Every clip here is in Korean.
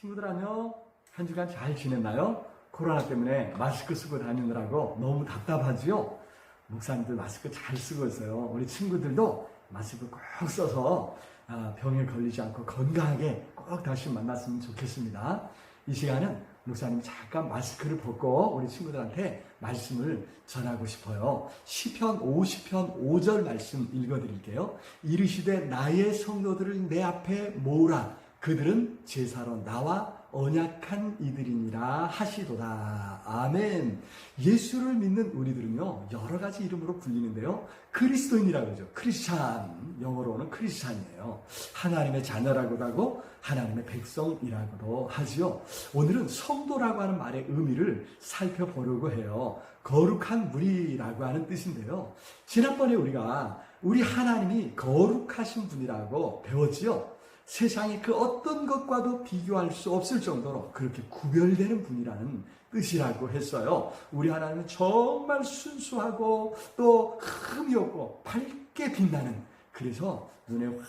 친구들 안녕. 한 주간 잘 지냈나요? 코로나 때문에 마스크 쓰고 다니느라고 너무 답답하지요? 목사님들 마스크 잘 쓰고 있어요. 우리 친구들도 마스크 꼭 써서 아, 병에 걸리지 않고 건강하게 꼭 다시 만났으면 좋겠습니다. 이 시간은 목사님 잠깐 마스크를 벗고 우리 친구들한테 말씀을 전하고 싶어요. 시편 50편 5절 말씀 읽어드릴게요. 이르시되 나의 성도들을 내 앞에 모으라. 그들은 제사로 나와 언약한 이들이니라 하시도다. 아멘. 예수를 믿는 우리들은요, 여러 가지 이름으로 불리는데요. 그리스도인이라고 그러죠. 크리스찬. 영어로는 크리스찬이에요. 하나님의 자녀라고도 하고, 하나님의 백성이라고도 하지요. 오늘은 성도라고 하는 말의 의미를 살펴보려고 해요. 거룩한 무리라고 하는 뜻인데요. 지난번에 우리가 우리 하나님이 거룩하신 분이라고 배웠지요. 세상의 그 어떤 것과도 비교할 수 없을 정도로 그렇게 구별되는 분이라는 뜻이라고 했어요. 우리 하나님은 정말 순수하고 또 흠이 없고 밝게 빛나는 그래서 눈에 확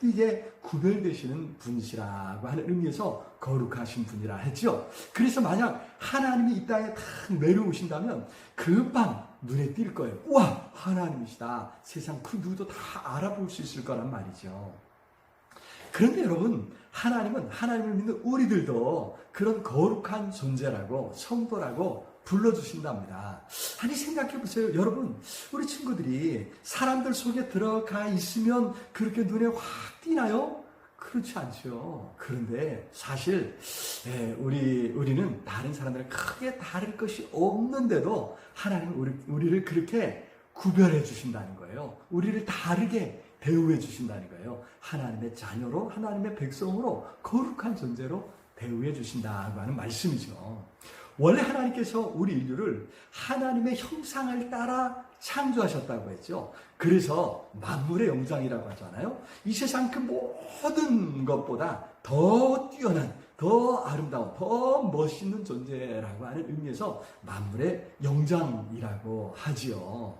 띄게 구별되시는 분이시라고 하는 의미에서 거룩하신 분이라 했죠. 그래서 만약 하나님이 이 땅에 탁 내려오신다면 금방 눈에 띌 거예요. 우와 하나님이시다. 세상 그 누구도 다 알아볼 수 있을 거란 말이죠. 그런데 여러분, 하나님은 하나님을 믿는 우리들도 그런 거룩한 존재라고 성도라고 불러주신답니다. 아니, 생각해 보세요. 여러분, 우리 친구들이 사람들 속에 들어가 있으면 그렇게 눈에 확 띄나요? 그렇지 않죠. 그런데 사실, 예, 우리, 우리는 다른 사람들은 크게 다를 것이 없는데도 하나님은 우리, 우리를 그렇게 구별해 주신다는 거예요. 우리를 다르게 대우해 주신다는 거예요. 하나님의 자녀로, 하나님의 백성으로, 거룩한 존재로 대우해 주신다고 하는 말씀이죠. 원래 하나님께서 우리 인류를 하나님의 형상을 따라 창조하셨다고 했죠. 그래서 만물의 영장이라고 하잖아요. 이 세상 그 모든 것보다 더 뛰어난, 더 아름다운, 더 멋있는 존재라고 하는 의미에서 만물의 영장이라고 하지요.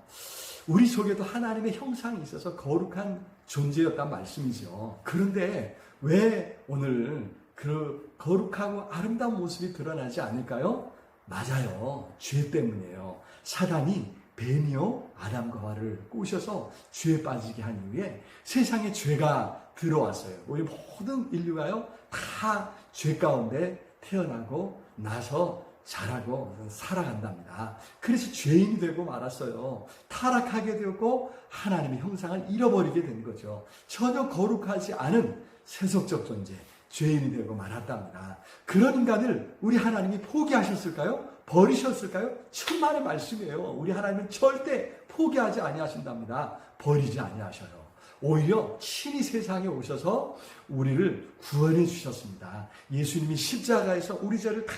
우리 속에도 하나님의 형상이 있어서 거룩한 존재였단 말씀이죠. 그런데 왜 오늘 그 거룩하고 아름다운 모습이 드러나지 않을까요? 맞아요. 죄 때문이에요. 사단이 뱀이요 아담과 하와를 꼬셔서 죄에 빠지게 한 이후에 세상에 죄가 들어왔어요. 우리 모든 인류가요 다 죄 가운데 태어나고 나서 자라고 살아간답니다. 그래서 죄인이 되고 말았어요. 타락하게 되었고 하나님의 형상을 잃어버리게 된 거죠. 전혀 거룩하지 않은 세속적 존재, 죄인이 되고 말았답니다. 그런 인간을 우리 하나님이 포기하셨을까요? 버리셨을까요? 천만의 말씀이에요. 우리 하나님은 절대 포기하지 아니하신답니다. 버리지 아니하셔요. 오히려 친히 세상에 오셔서 우리를 구원해 주셨습니다. 예수님이 십자가에서 우리 죄를 다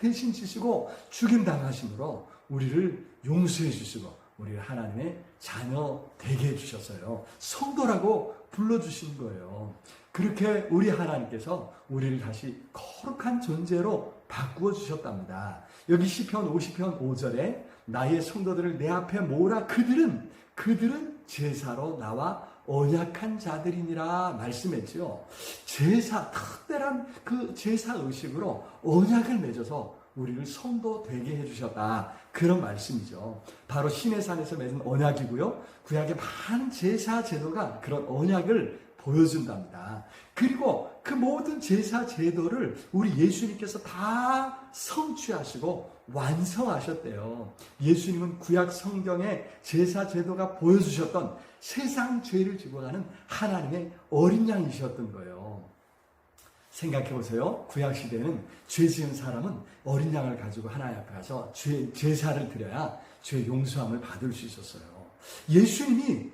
대신 지시고 죽임 당하심으로 우리를 용서해 주시고 우리를 하나님의 자녀 되게 해 주셨어요. 성도라고 불러 주신 거예요. 그렇게 우리 하나님께서 우리를 다시 거룩한 존재로 바꾸어 주셨답니다. 여기 시편 50편 5절에 나의 성도들을 내 앞에 모으라 그들은 그들은 제사로 나와 언약한 자들이니라 말씀했지요. 제사, 특별한 그 제사 의식으로 언약을 맺어서 우리를 성도 되게 해주셨다. 그런 말씀이죠. 바로 신의 산에서 맺은 언약이고요. 구약의 많은 제사 제도가 그런 언약을 보여준답니다. 그리고 그 모든 제사 제도를 우리 예수님께서 다 성취하시고 완성하셨대요. 예수님은 구약 성경의 제사 제도가 보여주셨던 세상 죄를 지고 가는 하나님의 어린 양이셨던 거예요. 생각해 보세요. 구약 시대에는 죄 지은 사람은 어린 양을 가지고 하나님 앞에 가서 죄, 제사를 드려야 죄 용서함을 받을 수 있었어요. 예수님이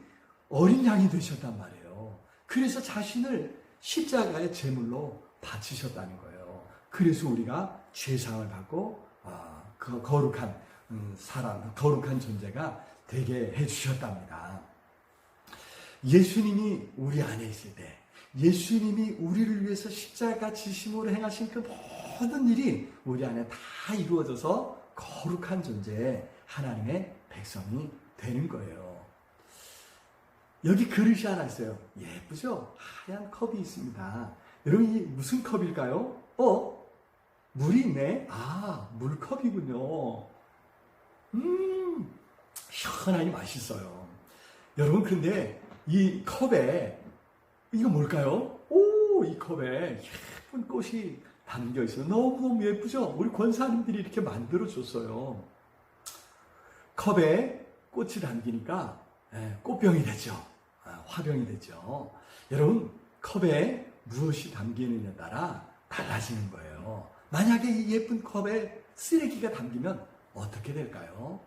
어린 양이 되셨단 말이에요. 그래서 자신을 십자가의 제물로 바치셨다는 거예요. 그래서 우리가 죄상을 받고 아, 그 거룩한 음, 사람, 거룩한 존재가 되게 해주셨답니다. 예수님이 우리 안에 있을 때, 예수님이 우리를 위해서 십자가 지심으로 행하신 그 모든 일이 우리 안에 다 이루어져서 거룩한 존재, 하나님의 백성이 되는 거예요. 여기 그릇이 하나 있어요. 예쁘죠? 하얀 컵이 있습니다. 여러분, 이 무슨 컵일까요? 어? 물이 있네? 아, 물컵이군요. 음, 시원하니 맛있어요. 여러분, 근데 이 컵에, 이거 뭘까요? 오, 이 컵에 예쁜 꽃이 담겨 있어요. 너무너무 예쁘죠? 우리 권사님들이 이렇게 만들어줬어요. 컵에 꽃이 담기니까 예, 꽃병이 되죠. 아, 화병이 되죠. 여러분, 컵에 무엇이 담기느냐에 따라 달라지는 거예요. 만약에 이 예쁜 컵에 쓰레기가 담기면 어떻게 될까요?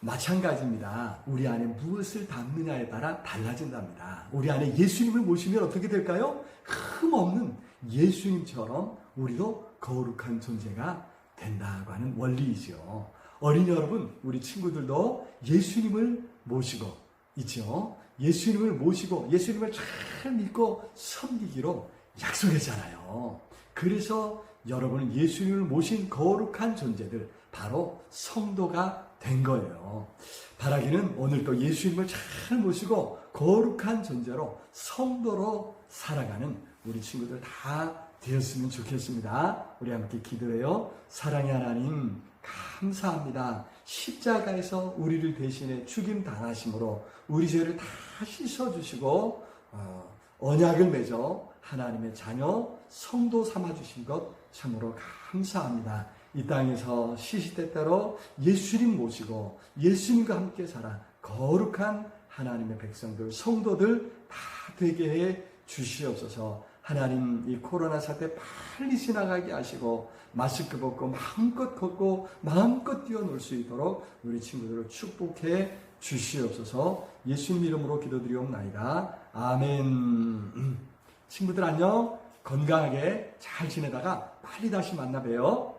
마찬가지입니다. 우리 안에 무엇을 담느냐에 따라 달라진답니다. 우리 안에 예수님을 모시면 어떻게 될까요? 흠없는 예수님처럼 우리도 거룩한 존재가 된다고 하는 원리이죠. 어린이 여러분, 우리 친구들도 예수님을 모시고 있죠. 예수님을 모시고 예수님을 잘 믿고 섬기기로 약속했잖아요. 그래서 여러분은 예수님을 모신 거룩한 존재들, 바로 성도가 된 거예요. 바라기는 오늘 또 예수님을 잘 모시고 거룩한 존재로 성도로 살아가는 우리 친구들 다 되었으면 좋겠습니다. 우리 함께 기도해요. 사랑의 하나님, 감사합니다. 십자가에서 우리를 대신해 죽임 당하심으로 우리 죄를 다 씻어주시고 어, 언약을 맺어 하나님의 자녀 성도 삼아 주신 것 참으로 감사합니다. 이 땅에서 시시때때로 예수님 모시고 예수님과 함께 살아 거룩한 하나님의 백성들 성도들 다 되게 해 주시옵소서. 하나님 이 코로나 사태 빨리 지나가게 하시고 마스크 벗고 마음껏 걷고 마음껏 뛰어놀 수 있도록 우리 친구들을 축복해 주시옵소서 예수님 이름으로 기도드리옵나이다. 아멘. 친구들 안녕. 건강하게 잘 지내다가 빨리 다시 만나 봬요.